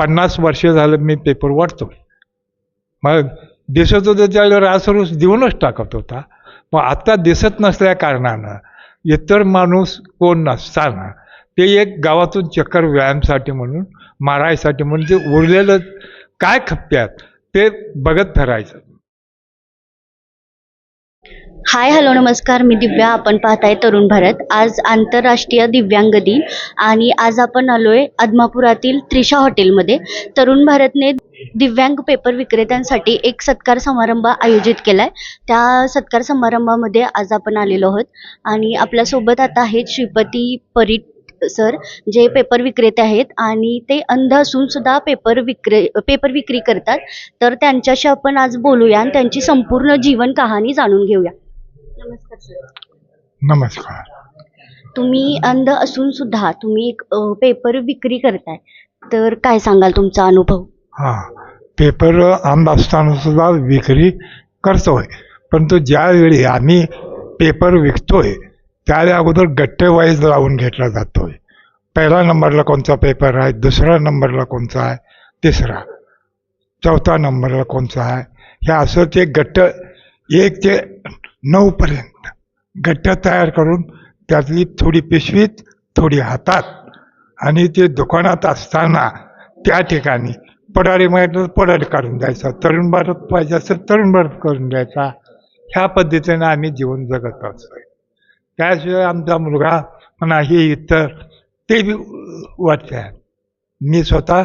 पन्नास वर्ष झालं मी पेपर वाटतो मग दिसत होतं त्यावेळेला रासरूस देऊनच टाकत होता. मग आत्ता दिसत नसल्या कारणानं इतर माणूस कोण नसताना ते एक गावातून चक्कर व्यायामसाठी म्हणून मारायसाठी म्हणून ते उरलेलं काय खप्प्यात ते बघत फिरायचं. हाय हॅलो नमस्कार. मी दिव्या. आपण पाहताय तरुण भारत. आज आंतरराष्ट्रीय दिव्यांग दिन आणि आज आपण आलो आहे आदमापुरातील त्रिशा हॉटेलमध्ये. तरुण भारतने दिव्यांग पेपर विक्रेत्यांसाठी एक सत्कार समारंभ आयोजित केला आहे त्या सत्कार समारंभामध्ये आज आपण आलेलो आहोत. आणि आपल्यासोबत आता आहेत श्रीपती परीट सर जे पेपर विक्रेते आहेत. आणि ते अंध असून सुद्धा पेपर विक्रे पेपर विक्री करतात. तर त्यांच्याशी आपण आज बोलूया आणि त्यांची संपूर्ण जीवन कहाणी जाणून घेऊया. नमस्कार सर नमस्कार. तुम्ही अंध असून सुद्धा तुम्ही एक अ, पेपर विक्री करताय. तर काय सांगाल तुमचा अनुभव? हां पेपर आंब असताना सुद्धा विक्री करतोय. परंतु ज्यावेळी आम्ही पेपर विकतोय त्यावेळी अगोदर गट्टे वाईज लावून घेतला जातोय. पहिला नंबरला कोणता पेपर आहे दुसऱ्या नंबरला कोणता आहे तिसरा. चौथा नंबरला कोणता आहे हे असं ते गट्ट एक ते नऊपर्यंत. गट्ट्या तयार करून त्यातली थोडी पिशवीत थोडी हातात आणि ते दुकानात असताना त्या ठिकाणी पडारी माहिती तर काढून द्यायचा तरुण भारत पाहिजे असेल तरुण भारत करून द्यायचा. ह्या पद्धतीने आम्ही जीवन जगत असतोय. त्याशिवाय आमचा मुलगा म्हणा हे इतर ते बी वाटते मी स्वतः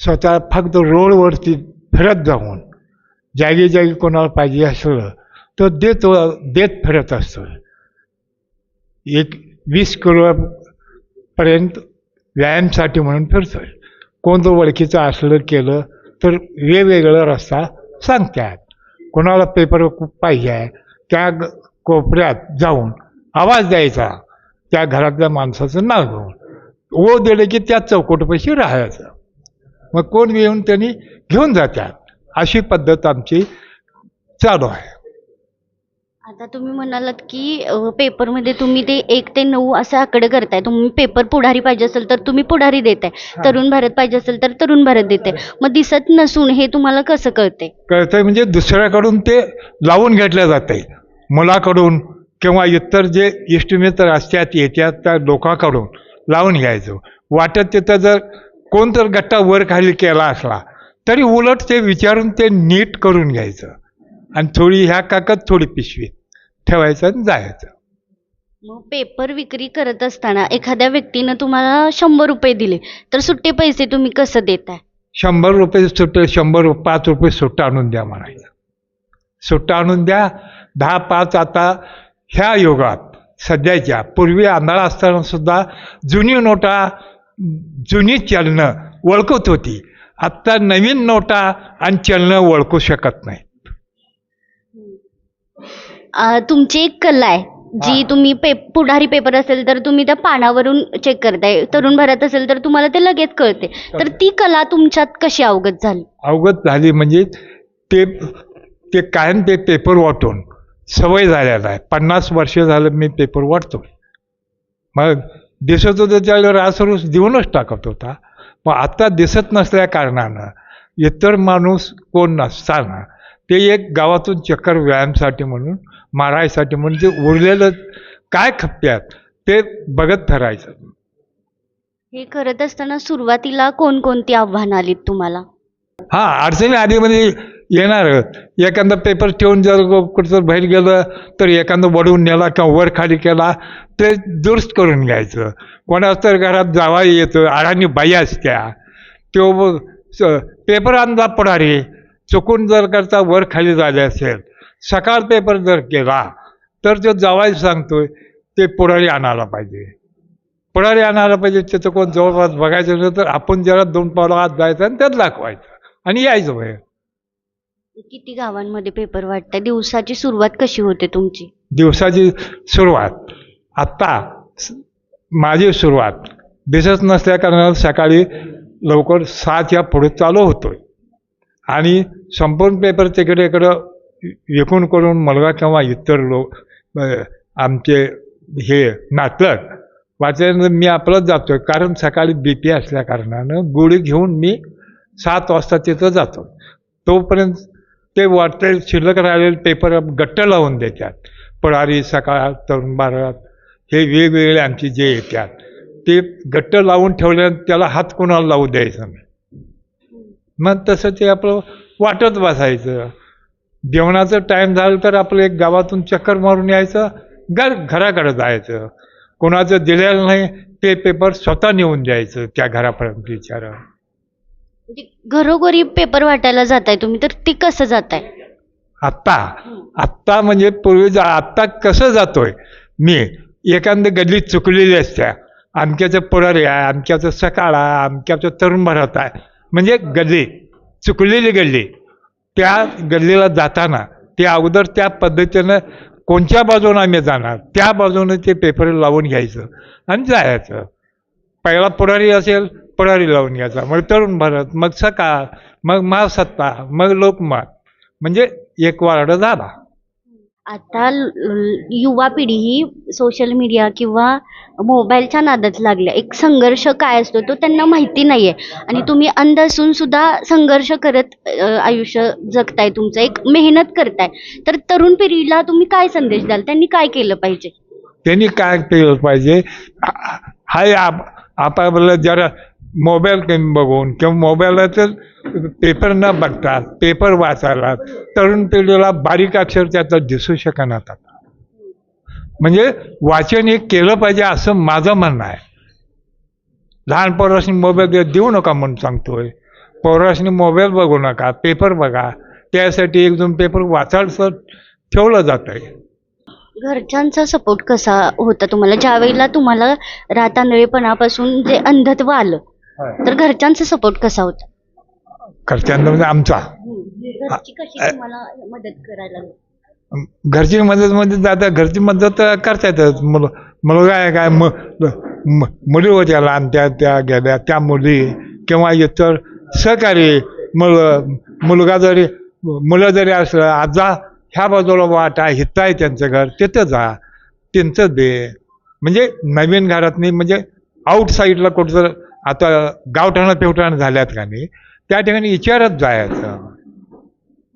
स्वतः फक्त रोडवरती फिरत जाऊन जागी जागी कोणाला पाहिजे असलं तर देत देत फिरत असतो. एक वीस किलोपर्यंत व्यायामसाठी म्हणून फिरतोय. कोणतं ओळखीचं असलं केलं तर वेगवेगळा रस्ता सांगतात. कोणाला पेपर पाहिजे आहे त्या कोपऱ्यात जाऊन आवाज द्यायचा त्या घरातल्या माणसाचं नाव घेऊन. ओ दिलं की त्या चौकटपाशी राहायचं. मग कोण येऊन त्यांनी घेऊन जातात. अशी पद्धत आमची चालू आहे. आता तुम्ही म्हणालात की पेपरमध्ये तुम्ही ते एक ते नऊ असं आकडे करताय. तुम्ही पेपर पुढारी पाहिजे असेल तर तुम्ही पुढारी देताय. तरुण भारत पाहिजे असेल तर तरुण भारत देते मग दिसत नसून हे तुम्हाला कसं कळते कळतंय म्हणजे दुसऱ्याकडून ते लावून घेतलं जाते मुलाकडून किंवा इतर जे इष्टमित्र असतात येत्यात त्या लोकांकडून लावून घ्यायचं. वाटत तिथं जर कोण तर गट्टा वर खाली केला असला तरी उलट ते विचारून ते नीट करून घ्यायचं. आणि थोडी ह्या काकत थोडी पिशवी ठेवायचं आणि जायचं. मग पेपर विक्री करत असताना एखाद्या व्यक्तीनं तुम्हाला शंभर रुपये दिले तर सुट्टे पैसे तुम्ही कसं देताय? शंभर रुपये सुट्ट शंभर रु- पाच रुपये सुट्टा आणून द्या म्हणायचं. सुट्टा आणून द्या. दहा पाच आता ह्या युगात सध्याच्या पूर्वी आंधळा असताना सुद्धा जुनी नोटा जुनी चलनं ओळखत होती. आत्ता नवीन नोटा आणि चलनं ओळखू शकत नाही अ, तुमची एक कला आहे. जी हा. तुम्ही पे पुढारी पेपर असेल तर तुम्ही त्या पानावरून चेक करताय. तरुण भारत असेल तर तुम्हाला ते लगेच कळते. तर ती कला तुमच्यात कशी अवगत झाली? अवगत झाली म्हणजे ते ते कायम ते पेपर वाटून सवय झालेला आहे. पन्नास वर्ष झालं मी पेपर वाटतो मग दिसत होतं त्यावेळेला रासरूस देऊनच टाकत होता. मग आता दिसत नसल्या कारणानं इतर माणूस कोण नसताना ते एक गावातून चक्कर व्यायामसाठी म्हणून मारायसाठी म्हणून ते उरलेलं काय खप्प्यात ते बघत फिरायचं हे करत असताना सुरुवातीला कोणकोणती आव्हानं आलीत तुम्हाला? हा अडचणी आधीमध्ये येणार. एखादा पेपर ठेवून जर कुठं बाहेर गेलं तर एखादं वडून नेला किंवा वर खाली केला ते दुरुस्त करून घ्यायचं. कोणाच तर घरात जावा येतं आडाणी बाई असत्या. तो पेपर आणला पडारे चुकून जर करता वर खाली झाले असेल. सकाळ पेपर जर केला तर तो जावाय सांगतोय ते पुढारी आणायला पाहिजे. पुढारी आणायला पाहिजे त्याचं कोण जवळपास बघायचं नसेल तर आपण जरा दोन पावलं आत जायचं आणि त्यात दाखवायचं. आणि यायचं बाहेर. किती गावांमध्ये पेपर वाटताय दिवसाची सुरुवात कशी होते तुमची? दिवसाची सुरुवात. आत्ता माझी सुरुवात. दिसत नसल्या कारणानं सकाळी लवकर सातच्या पुढे चालू होतोय. आणि संपूर्ण पेपर तिकडे इकडं विकून करून मुलगा किंवा इतर लोक आमचे हे नातलग वाचल्यानंतर मी आपलंच आहे कारण सकाळी बी पी असल्या कारणानं गोळी घेऊन मी सात वाजता तिथं जातो. तोपर्यंत ते वाटते शिल्लक राहिलेले पेपर गट्ट लावून देतात. पळारी सकाळ तरुण भारत हे वेगवेगळे आमची जे येतात. ते गट्ट लावून ठेवल्यानंतर त्याला हात कोणाला लावू द्यायचं नाही. मग तसं ते आपलं वाटत बसायचं. जेवणाचं टाईम झालं तर आपलं एक गावातून चक्कर मारून यायचं घर घराकडे जायचं. कोणाचं दिलेलं नाही ते पेपर स्वतः नेऊन द्यायचं त्या घरापर्यंत विचारा म्हणजे घरोघरी पेपर वाटायला जाताय तुम्ही तर ते कसं जाताय? आत्ता. आत्ता म्हणजे पूर्वी जा आत्ता कसं जातोय? मी एखादं गल्ली चुकलेली असत्या अमक्याचं पुढारी आहे अमक्याचं सकाळ आहे अमक्याचं तरुण भरत आहे. म्हणजे गल्ली चुकलेली गल्ली. त्या गल्लीला जाताना ते अगोदर त्या पद्धतीनं कोणत्या बाजूनं आम्ही जाणार? त्या बाजूनं ते पेपर लावून घ्यायचं आणि जायचं. पहिला पुढारी असेल पुढारी लावून घ्यायचा. मग तरुण भारत मग सकाळ मग महासत्ता मग लोकमत. म्हणजे एक वार्ड झाला. आता युवा पिढी ही सोशल मीडिया किंवा मोबाईलच्या नादात लागल्या. एक संघर्ष काय असतो तो त्यांना माहिती नाहीये. आणि तुम्ही अंध असून सुद्धा संघर्ष करत आयुष्य जगताय तुमचं. एक मेहनत करताय. तर तरुण पिढीला तुम्ही काय संदेश द्याल? त्यांनी काय केलं पाहिजे? त्यांनी काय केलं पाहिजे? आ- हाय आपल्याला जरा मोबाईल कमी बघून किंवा मोबाईलातच पेपर न बघता पेपर वाचायला तरुण पिढीला बारीक अक्षर त्याचं दिसू शकणार आता. म्हणजे वाचन हे केलं पाहिजे असं माझं म्हणणं आहे. लहान पोरासनी मोबाईल देऊ नका म्हणून सांगतोय. पोरासनी मोबाईल बघू नका पेपर बघा. त्यासाठी एक दोन पेपर वाचायचं ठेवलं जात आहे घरच्यांचा सपोर्ट कसा होता तुम्हाला? ज्या वेळेला तुम्हाला रातांदळेपणापासून जे अंधत्व आलं तर घरच्यांचा सपोर्ट कसा होता? घरच्यांना म्हणजे आमचा. घरची कशी तुम्हाला मदत करायला लागली? घरची मदत म्हणजे दादा घरची मदत करतातच मुल मुलगा आहे काय मु म- मुली होत्या लहान त्या त्या गेल्या त्या मुली किंवा इतर सहकारी मुल मुलगा जरी मुलं जरी असलं आजा ह्या बाजूला वाट आहे हित आहे त्यांचं घर तिथं जा. त्यांचं दे. म्हणजे नवीन घरात नाही म्हणजे आउटसाईडला कुठं कुठं आता गावठाणं पेवठाणं झाल्यात का नाही त्या ठिकाणी विचारत जायचं.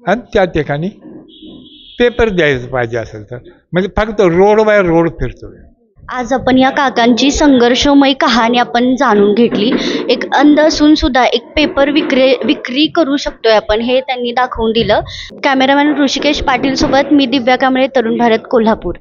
आणि त्या ठिकाणी पेपर द्यायचं पाहिजे असेल तर. म्हणजे फक्त रोड बाय रोड फिरतोय. आज आपण या काकांची संघर्षमय कहाणी आपण जाणून घेतली. एक अंध असून सुद्धा एक पेपर विक्रे विक्री करू शकतोय आपण हे त्यांनी दाखवून दिलं. कॅमेरामॅन ऋषिकेश पाटील सोबत मी दिव्या कांबळे तरुण भारत कोल्हापूर.